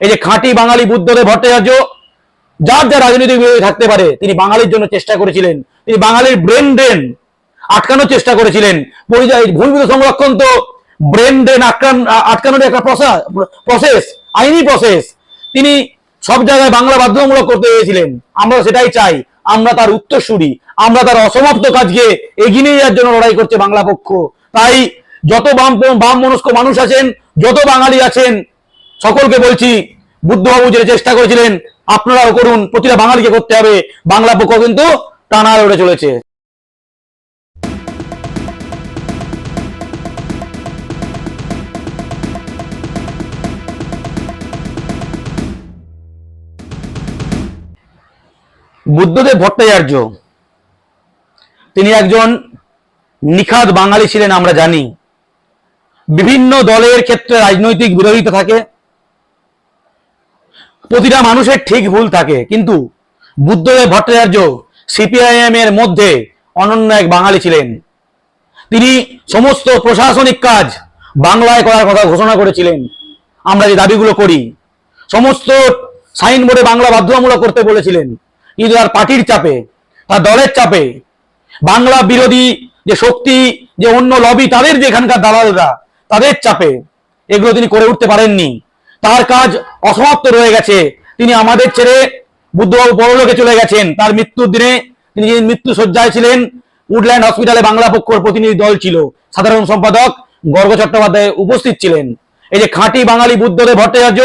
এই যে খাঁটি বাঙালি বুদ্ধদেব ভট্টাচার্য, যার যা রাজনৈতিক বিরোধী থাকতে পারে, তিনি বাঙালির জন্য চেষ্টা করেছিলেন। তিনি বাঙালির ব্রেন ড্রেন আটকানোর চেষ্টা করেছিলেন। ভূমিবিদ সংরক্ষণ তো ব্রেন ড্রেন আটকান আটকানোর একটা প্রসেস আইনি প্রসেস তিনি সব জায়গায় বাংলা বাধ্যতামূলক করতে চেয়েছিলেন আমরা সেটাই চাই। আমরা তার উত্তরসূরি। আমরা তার অসমাপ্ত কাজকে এগিয়ে নিয়ে যাওয়ার জন্য লড়াই করছে বাংলা পক্ষ। তাই যত বাম বাম মনস্ক মানুষ আছেন, যত বাঙালি আছেন, সকলকে বলছি বুদ্ধবাবু যে চেষ্টা করেছিলেন, আপনারাও করুন, প্রতিটা বাঙালিকে করতে হবে। বাংলা পক্ষ কিন্তু টানা লড়ে চলেছে। বুদ্ধদেব ভট্টাচার্য, তিনি একজন নিখাদ বাঙালি ছিলেন, আমরা জানি। বিভিন্ন দলের ক্ষেত্রে রাজনৈতিক বিরোধিতা থাকে। প্রতিটা মানুষের ঠিক ভুল থাকে, কিন্তু বুদ্ধদেব ভট্টাচার্য সিপিআইএম এর মধ্যে অনন্য এক বাঙালি ছিলেন। তিনি সমস্ত প্রশাসনিক কাজ বাংলায় করার কথা ঘোষণা করেছিলেন। আমরা যে দাবিগুলো করি, সমস্ত সাইনবোর্ডে বাংলা বাধ্যতামূলক করতে বলেছিলেন। কিন্তু তার পার্টির চাপে, তার দলের চাপে, বাংলা বিরোধী যে শক্তি, যে অন্য লবি তাদের যে এখানকার দালালরা, তাদের চাপে এগুলো তিনি করে উঠতে পারেননি। তার কাজ অসমাপ্ত রয়ে গেছে। তিনি আমাদের ছেড়ে বুদ্ধবাবু পরলোকে চলে গেছেন। তার মৃত্যুর দিনে তিনি মৃত্যু শয্যায় ছিলেন, উডল্যান্ড হসপিটালে বাংলা পক্ষর প্রতিনিধি দল ছিল। সাধারণ সম্পাদক গর্গ চট্টোপাধ্যায় উপস্থিত ছিলেন। এই যে খাঁটি বাঙালি বুদ্ধদেব ভট্টাচার্য,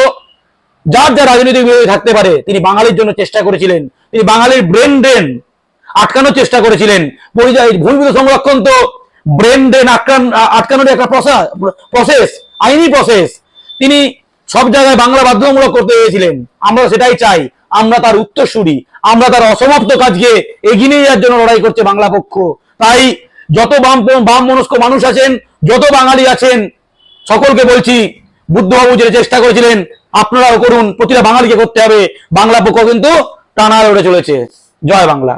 যার যা রাজনৈতিক বিরোধী থাকতে পারে, তিনি বাঙালির জন্য চেষ্টা করেছিলেন। তিনি বাঙালির ব্রেন ড্রেন আটকানোর চেষ্টা করেছিলেন। পরিযায়ী ভূমিবিদ সংরক্ষণ তো ব্রেন ড্রেন আটকান আটকানোর একটা প্রসেস, আইনি প্রসেস। তিনি সব জায়গায় বাংলা বাধ্যতামূলক করতে চেয়েছিলেন আমরা সেটাই চাই। আমরা তার উত্তরসূরি। আমরা তার অসমাপ্ত কাজকে এগিয়ে নিয়ে যাওয়ার জন্য লড়াই করছে বাংলা পক্ষ। তাই যত বাম বাম মনস্ক মানুষ আছেন, যত বাঙালি আছেন, সকলকে বলছি, বুদ্ধবাবু যে চেষ্টা করেছিলেন, আপনারাও করুন। প্রতিটা বাঙালিকে করতে হবে। বাংলা পক্ষ কিন্তু টানা লড়ে চলেছে। জয় বাংলা।